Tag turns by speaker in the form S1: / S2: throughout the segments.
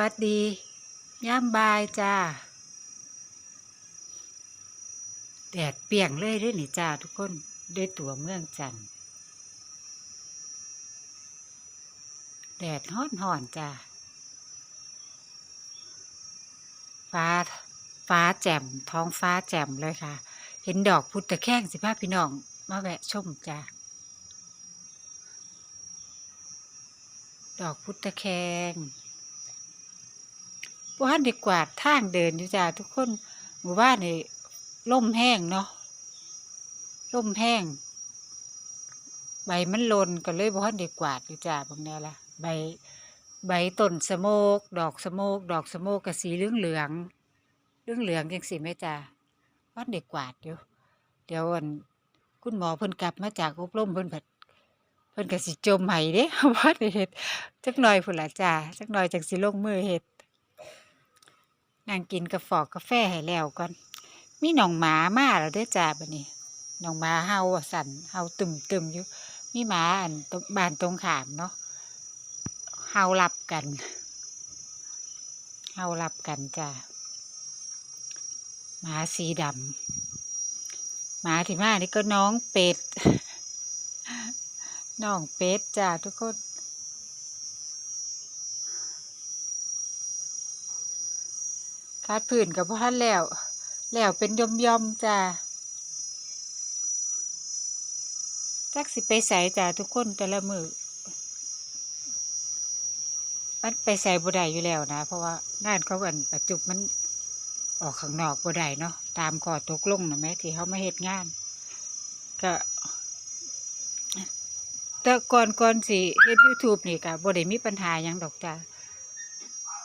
S1: วัสดีย่ามบายจ้าแดดเปียงเลยด้วยนี่จ้าทุกคนด้วยตัวเมืองจันทน์แดดฮ้อนห่อนจ้าฟ้าฟ้าแจ่มท้องฟ้าแจ่มเลยค่ะ เห็นดอกพุทธแข้งสิพาพี่น้อง มาแวะชมจ้าดอกพุทธแข้ง ว่าดีกวาดทางเดินอยู่จ้าทุกคนหมู่บ้านนี่ล่มแห้งเนาะล่มแห้ง ใบมันหลนก็เลยบ่ทันได้กวาดอยู่จ้าบางแนวละใบใบต้นสโมก ดอกสโมก ดอกสโมกก็สีเหลืองเหลืองเหลืองเหลืองๆจังสิแม่จ้าวันเด็กกวาดอยู่เดี๋ยวอันคุณหมอเพิ่นกลับมาจากอบรมเพิ่นเพิ่นเพิ่นก็สิจมให้เด้ว่าได้เฮ็ดจักหน่อยพุ่นล่ะจ้าจักหน่อยจังสิลงมือเฮ็ด นั่งกินกาแฟอกาแฟให้แล้วก่อนมีน้องหมามาแล้วเด้อจ้าบัดนี้น้องหมาเห่าสั่นเห่าตึมๆอยู่มีหมาอันบ้านตรงขามเนาะเห่ารับกันเห่ารับกันจ้าหมาสีดำหมาที่มานี่ก็น้องเป็ดน้องเป็ดจ้าทุกคน คาดพื้นกับพ่อทันแล้ว แล้วเป็นยมยมจ้าจักสิไปใส่จ้าทุกคนแต่ละมือมันไปใส่บ่ได้อยู่แล้วนะ เพราะว่างานเขากันประจุบมันออกข้างนอกบ่ได้เนาะตามข้อตกลงนะแม่ที่เขามาเฮ็ดงาน ก็แต่ก่อนก่อนสิเฮ็ด YouTube นี่ก็บ่ได้มีปัญหายังดอกจ้า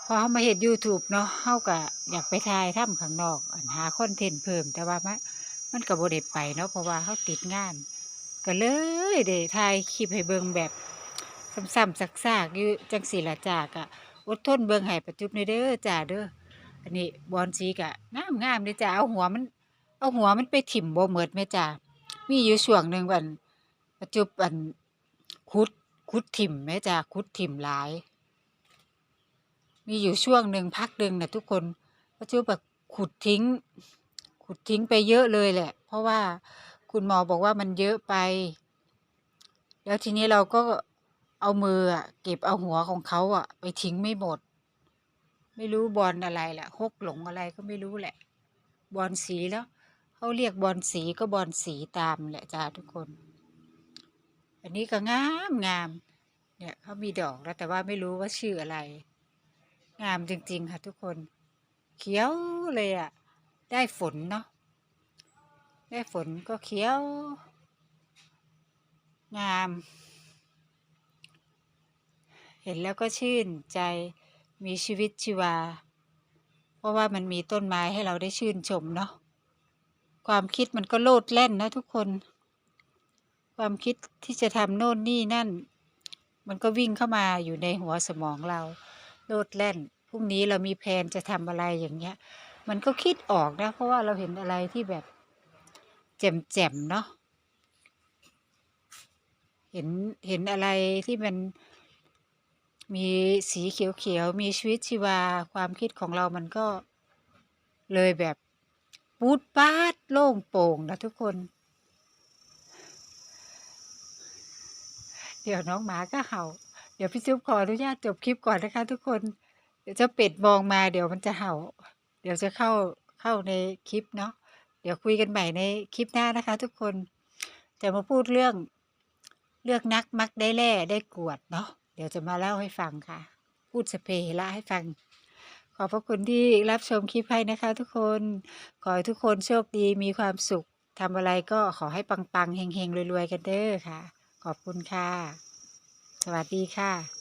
S1: พอเขามาเห็น YouTube เนาะเขาก็อยากไปถ่ายทำข้างนอกหาคอนเทนต์เพิ่ม แต่ว่ามันมันก็บ่ได้ไปเนาะเพราะว่าเขาติดงาน ก็เลยได้ถ่ายคลิปให้เบิ่งแบบซ้ำๆซากๆอยู่จังซี่ล่ะจาก็อดทนเบิ่งให้ประจุบหน่อยเด้อจ้าเด้ออันนี้บอนสีก็งามๆเด้อจ้าเอาหัวมัน เอาหัวมันไปถิ่มบ่หมดแม่จ้ามีอยู่ช่วงหนึ่งอันประจุบอันขุดขุดถิ่มแม่จ้าขุดถิ่มหลาย มีอยู่ช่วงหนึ่งพักหนึ่งนะทุกคนก็ชื่อแบบขุดทิ้ง ขุดทิ้งไปเยอะเลยแหละ เพราะว่าคุณหมอบอกว่ามันเยอะไป แล้วทีนี้เราก็เอามืออะเก็บเอาหัวของเขาอะไปทิ้งไม่หมด ไม่รู้บอลอะไรแหละฮกหลงอะไรก็ไม่รู้แหละ บอลสีแล้วเขาเรียกบอลสีก็บอลสีตามแหละจ้าทุกคน อันนี้ก็งามงามเนี่ยเขามีดอกแล้วแต่ว่าไม่รู้ว่าชื่ออะไร งามจริง ๆ ค่ะ ทุกคน เขียวเลยอะ่ะ ได้ฝนเนาะได้ฝนก็เขียว งาม เห็นแล้วก็ชื่นใจมีชีวิตชีวา เพราะว่ามันมีต้นไม้ให้เราได้ชื่นชมเนาะความคิดมันก็โลดแล่นนะทุกคน ความคิดที่จะทำโน่นนี่นั่น มันก็วิ่งเข้ามาอยู่ในหัวสมองเรา โลดแล่นพรุ่งนี้เรามีแผนจะทำอะไรอย่างเงี้ย มันก็คิดออกนะ เพราะว่าเราเห็นอะไรที่แบบแจ่มๆเนาะเห็นเห็นอะไรที่มันมีสีเขียวๆมีชีวิตชีวาความคิดของเรามันก็เลยแบบปูดปาดโล่งโป่งนะทุกคน เดี๋ยวน้องหมาก็เห่า เดี๋ยวพี่จุ๊บขออนุญาตจบคลิปก่อนนะคะ ทุกคน เดี๋ยวจะเป็ดมองมาเดี๋ยวมันจะเห่า เดี๋ยวจะเข้าเข้าในคลิปเนาะ เดี๋ยวคุยกันใหม่ในคลิปหน้านะคะ ทุกคน จะมาพูดเรื่องเลือกนักมักได้แล่ได้กวดเนาะ เดี๋ยวจะมาเล่าให้ฟังค่ะ พูดสพเพละให้ฟัง ขอบพระคุณที่รับชมคลิปให้นะคะ ทุกคน ขอให้ทุกคนโชคดีมีความสุขทำอะไรก็ขอให้ปังๆเฮงๆรวยๆกันเด้อค่ะ ขอบคุณค่ะ วัสดีค่ะ